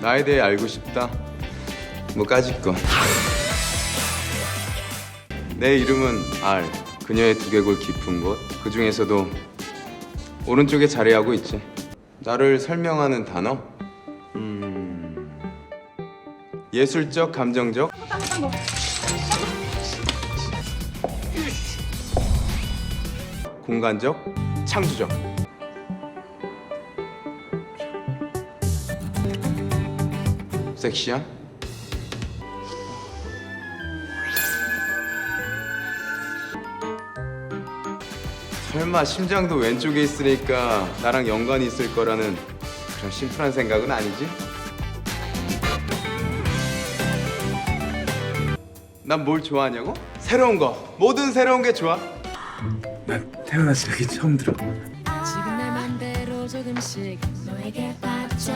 나에 대해 알고 싶다. 뭐 까짓 거. 내 이름은 R. 그녀의 두개골 깊은 곳. 그 중에서도 오른쪽에 자리하고 있지. 나를 설명하는 단어. 음. 예술적, 감정적. 공간적, 창조적. 섹시한? 설마 심장도 왼쪽에 있으니까 나랑 연관이 있을 거라는 그런 심플한 생각은 아니지? 난 뭘 좋아하냐고? 새로운 거 뭐든 새로운 게 좋아 난 태어나서 여기 처음 들어. 지금 내 맘대로 조금씩 너에게 빠져